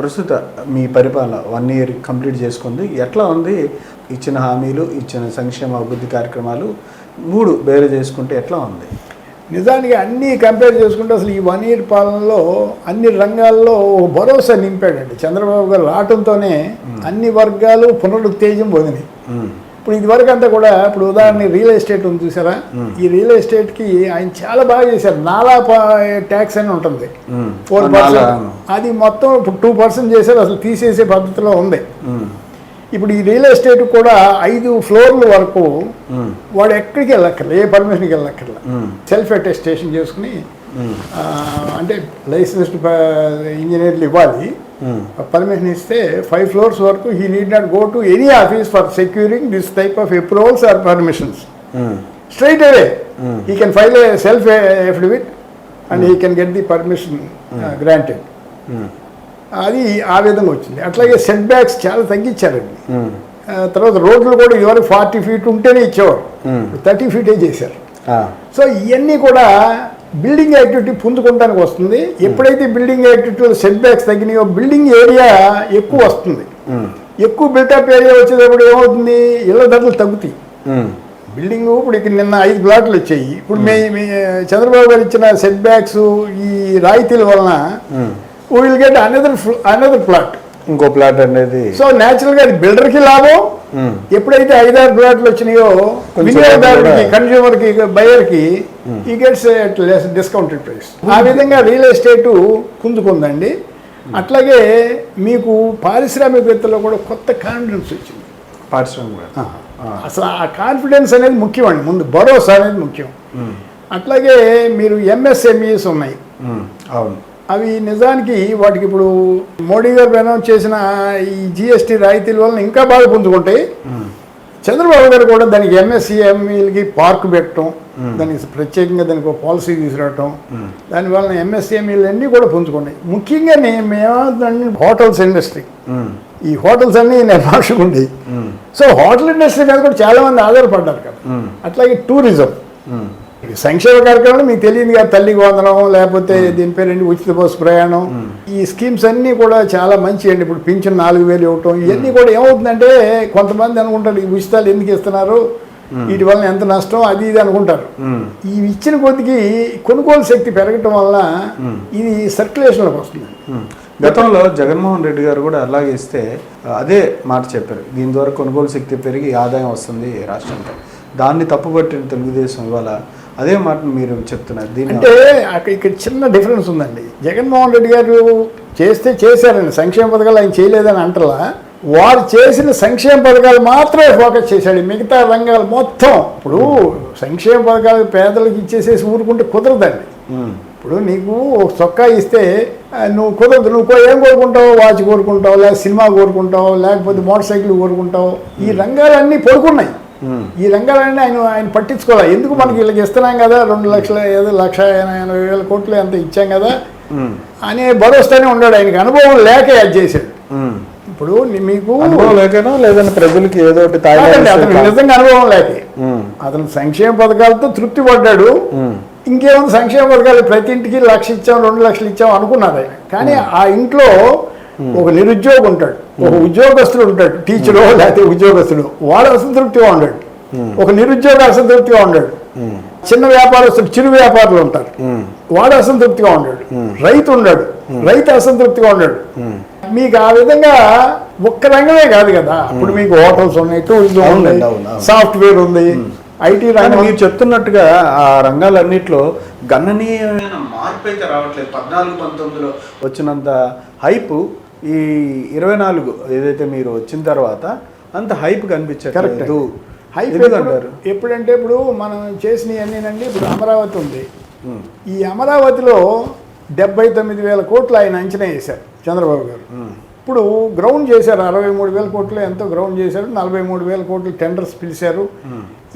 ప్రస్తుత మీ పరిపాలన one year complete చేసుకుంది. ఎట్లా ఉంది? ఇచ్చిన హామీలు ఇచ్చిన సంక్షేమ అభివృద్ధి కార్యక్రమాలు మూడు వేరే చేసుకుంటే ఎట్లా ఉంది? నిజానికి అన్నీ కంపేర్ చేసుకుంటే అసలు ఈ వన్ ఇయర్ పాలనలో అన్ని రంగాల్లో ఒక భరోసా నింపాడండి. చంద్రబాబు గారు రావటంతోనే అన్ని వర్గాలు పునరుత్తేజం పొందినాయి. ఇప్పుడు ఇదివరకు అంతా కూడా ఇప్పుడు ఉదాహరణ రియల్ ఎస్టేట్ ఉంది చూసారా? ఈ రియల్ ఎస్టేట్కి ఆయన చాలా బాగా చేశారు. నాలా ట్యాక్స్ అని ఉంటుంది. Four percent. అది మొత్తం ఇప్పుడు టూ పర్సెంట్ చేశారు. అసలు తీసేసే పద్ధతిలో ఉంది. ఇప్పుడు ఈ రియల్ ఎస్టేట్ కూడా ఐదు ఫ్లోర్ల వరకు వాడు ఎక్కడికి వెళ్ళక్కర్లే ఏ పర్మిషన్కి వెళ్ళక్కర్లే. సెల్ఫ్ అటెస్టేషన్ చేసుకుని అంటే లైసెన్స్డ్ ఇంజనీర్లు ఇవ్వాలి. పర్మిషన్ ఇస్తే ఫైవ్ ఫ్లోర్స్ వరకు he need not go to any office for securing this type of approvals or permissions straight away Hmm. He can file a self affidavit and he can get the permission granted అది ఆ విధంగా వచ్చింది. అట్లాగే set backs చాలా తగ్గించారండి. ఆ, తర్వాత రోడ్లు కూడా ఇదివరకు ఫార్టీ ఫీట్ ఉంటేనే ఇచ్చేవారు. Hmm. థర్టీ ఫీటే చేశారు. సో ఇవన్నీ కూడా బిల్డింగ్ యాక్టివిటీ పుంజుకోవడానికి వస్తుంది. ఎప్పుడైతే బిల్డింగ్ యాక్టివిటీలో సెట్ బ్యాక్స్ తగ్గినాయో బిల్డింగ్ ఏరియా ఎక్కువ వస్తుంది. ఎక్కువ బిల్టప్ ఏరియా వచ్చేటప్పుడు ఏమవుతుంది? ఇళ్ళ ధరలు తగ్గుతాయి. బిల్డింగ్ ఇప్పుడు ఇక్కడ నిన్న ఐదు ప్లాట్లు వచ్చాయి. ఇప్పుడు మీ చంద్రబాబు గారు ఇచ్చిన సెట్ బ్యాక్స్ ఈ రాయితీల వలన. Will get another another plot ఇంకో ప్లాట్ అనేది. సో న్యాచురల్గా అది బిల్డర్కి లాభం. ఉమ్, ఎప్పుడైతే ఐదారు ప్లాట్లు వచ్చినాయో వినియోగదారుడికి కూడా- కన్జ్యూమర్కి బయర్కి ఈ గెట్స్ లెస్ డిస్కౌంటెడ్ ప్రైస్ ఆ విధంగా రియల్ ఎస్టేట్ పుంజుకుందండి అట్లాగే మీకు పారిశ్రామికవేత్తలో కూడా కొత్త కాన్ఫిడెన్స్ వచ్చింది. పారిశ్రామిక అసలు ఆ కాన్ఫిడెన్స్ అనేది ముఖ్యం అండి ముందు భరోసా అనేది ముఖ్యం. అట్లాగే మీరు ఎంఎస్ఎంఈస్ ఉన్నాయి. ఉమ్, అవును. అవి నిజానికి వాటికి ఇప్పుడు మోడీ గారు అనౌన్స్ చేసిన ఈ జిఎస్టీ రాయితీల వలన ఇంకా బాగా పుంజుకుంటాయి. చంద్రబాబు గారు కూడా దానికి ఎంఎస్సిఎంఈలకి పార్క్ పెట్టడం దానికి ప్రత్యేకంగా దానికి ఒక పాలసీ తీసుకురావటం దానివల్ల ఎంఎస్సిఎంఈలు అన్నీ కూడా పుంజుకున్నాయి ముఖ్యంగా మేము హోటల్స్ ఇండస్ట్రీ. ఈ హోటల్స్ అన్నీ నిర్మాషకు ఉండేవి సో హోటల్ ఇండస్ట్రీ మీద కూడా చాలా మంది ఆధారపడ్డారు కదా. అట్లాగే టూరిజం. ఈ సంక్షేమ కార్యక్రమాలు మీకు తెలియదు కదా తల్లికి వందనం లేకపోతే దీని పేరేంటి ఉచిత బస్సు ప్రయాణం. ఈ స్కీమ్స్ అన్నీ కూడా చాలా మంచి అండి. ఇప్పుడు పింఛన్ నాలుగు వేలు ఇవ్వటం ఇవన్నీ కూడా ఏమవుతుందంటే కొంతమంది అనుకుంటారు ఈ ఉచితాలు ఎందుకు ఇస్తున్నారు? వీటి వలన ఎంత నష్టం? అది ఇది అనుకుంటారు. ఈ ఇచ్చిన కొద్దికి కొనుగోలు శక్తి పెరగటం వల్ల ఇది సర్క్యులేషన్లోకి వస్తుంది. గతంలో జగన్మోహన్ రెడ్డి గారు కూడా అలాగే ఇస్తే అదే మాట చెప్పారు. దీని ద్వారా కొనుగోలు శక్తి పెరిగి ఆదాయం వస్తుంది రాష్ట్రంలో. దాన్ని తప్పుపట్టిన తెలుగుదేశం ఇవాళ అదే మాట మీరు చెప్తున్నారు. దీన్ని అంటే అక్కడ ఇక్కడ చిన్న డిఫరెన్స్ ఉందండి. జగన్మోహన్ రెడ్డి గారు చేస్తే చేశారండి సంక్షేమ పథకాలు ఆయన చేయలేదని అంటలా వారు చేసిన సంక్షేమ పథకాలు మాత్రమే ఫోకస్ చేశాడు. మిగతా రంగాలు మొత్తం ఇప్పుడు సంక్షేమ పథకాలు పేదలకు ఇచ్చేసేసి ఊరుకుంటే కుదరదండి. ఇప్పుడు నీకు ఒక చొక్కా ఇస్తే నువ్వు కుదరదు. నువ్వు ఏం కోరుకుంటావు? వాచ్ కోరుకుంటావు లేదా సినిమా కోరుకుంటావు లేకపోతే మోటార్ సైకిల్ కోరుకుంటావు. ఈ రంగాలన్నీ పడుకున్నాయి. ఈ రంగాలన్నీ ఆయన ఆయన పట్టించుకోవాలి. ఎందుకు మనకి వీళ్ళకి ఇస్తున్నాం కదా? రెండు లక్షల ఏదో లక్ష ఎనభై వేల కోట్లు ఎంత ఇచ్చాం కదా? ఉమ్, అనే భరోసానే ఉన్నాడు. ఆయనకి అనుభవం లేక అది చేశాడు. ఉమ్. ఇప్పుడు మీకు లేకనో లేదంటే ప్రజలకి ఏదో ఒకటి నిజంగా అనుభవం లేక. అతను సంక్షేమ పథకాలతో తృప్తి పడ్డాడు. ఇంకేముంది సంక్షేమ పథకాలు? ప్రతి ఇంటికి లక్ష ఇచ్చాం రెండు లక్షలు ఇచ్చాం అనుకున్నారు ఆయన. కానీ ఆ ఇంట్లో ఒక నిరుద్యోగి ఉంటాడు ఒక ఉద్యోగస్తుడు ఉంటాడు టీచరు లేకపోతే ఉద్యోగస్తుడు వాడు అసంతృప్తిగా ఉన్నాడు ఒక నిరుద్యోగ అసంతృప్తిగా ఉన్నాడు ఉమ్, చిన్న వ్యాపారస్తుడు చిరు వ్యాపారులు ఉంటారు. వాడు అసంతృప్తిగా ఉన్నాడు రైతు ఉన్నాడు రైతు అసంతృప్తిగా ఉన్నాడు ఉమ్. మీకు ఆ విధంగా ఒక్క రంగమే కాదు కదా. ఇప్పుడు మీకు హోటల్స్ ఉన్నాయి టూరిజం ఉంది. సాఫ్ట్వేర్ ఉంది ఐటీ రంగం. మీరు చెప్తున్నట్టుగా ఆ రంగాలన్నింటిలో గణనీయమైన మార్పు అయితే రావట్లేదు. పద్నాలుగు పంతొమ్మిదిలో వచ్చినంత హైప్ ఈ ఇరవై నాలుగు ఏదైతే మీరు వచ్చిన తర్వాత అంత హైప్ కనిపించట్లేదు. హైప్ ఎప్పుడు- ఎప్పుడంటే ఇప్పుడు మనం చేసినవి అన్నీనండి ఇప్పుడు అమరావతి ఉంది. ఈ అమరావతిలో డెబ్బై తొమ్మిది వేల కోట్లు ఆయన అంచనా వేశారు చంద్రబాబు గారు. ఇప్పుడు గ్రౌండ్ చేశారు అరవై మూడు వేల కోట్లు ఎంతో గ్రౌండ్ చేశారు నలభై మూడు వేల కోట్లు టెండర్స్ పిలిచారు.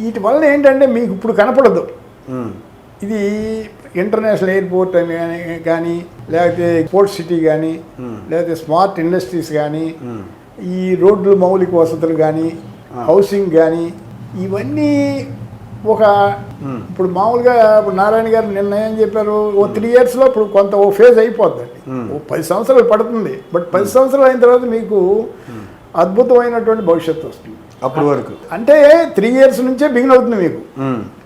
వీటి వల్ల ఏంటంటే మీకు ఇప్పుడు కనపడదు. ఇది ఇంటర్నేషనల్ ఎయిర్పోర్ట్ అని కానీ- కానీ లేకపోతే స్పోర్ట్స్ సిటీ కానీ Hmm. లేకపోతే స్మార్ట్ ఇండస్ట్రీస్ కానీ ఉమ్, ఈ రోడ్లు మౌలిక వసతులు కానీ హౌసింగ్ కానీ ఇవన్నీ ఒక ఇప్పుడు మామూలుగా ఇప్పుడు నారాయణ గారు నిన్న ఏం చెప్పారు? ఓ త్రీ ఇయర్స్లో ఇప్పుడు కొంత ఓ ఫేజ్ అయిపోద్దండి. ఓ పది సంవత్సరాలు పడుతుంది. బట్ పది సంవత్సరాలు అయిన తర్వాత మీకు అద్భుతమైనటువంటి భవిష్యత్తు వస్తుంది. అప్పటి వరకు. అంటే త్రీ ఇయర్స్ నుంచే బిగిన్ అవుతుంది మీకు.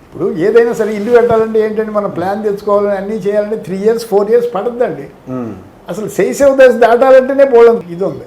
ఇప్పుడు ఏదైనా సరే ఇల్లు కట్టాలంటే ఏంటంటే మనం ప్లాన్ తెచ్చుకోవాలని అన్నీ చేయాలంటే త్రీ ఇయర్స్ ఫోర్ ఇయర్స్ పడుతుందండి ఉమ్. అసలు శైశవ దశ దాటాలంటేనే పోవడం ఇది ఉంది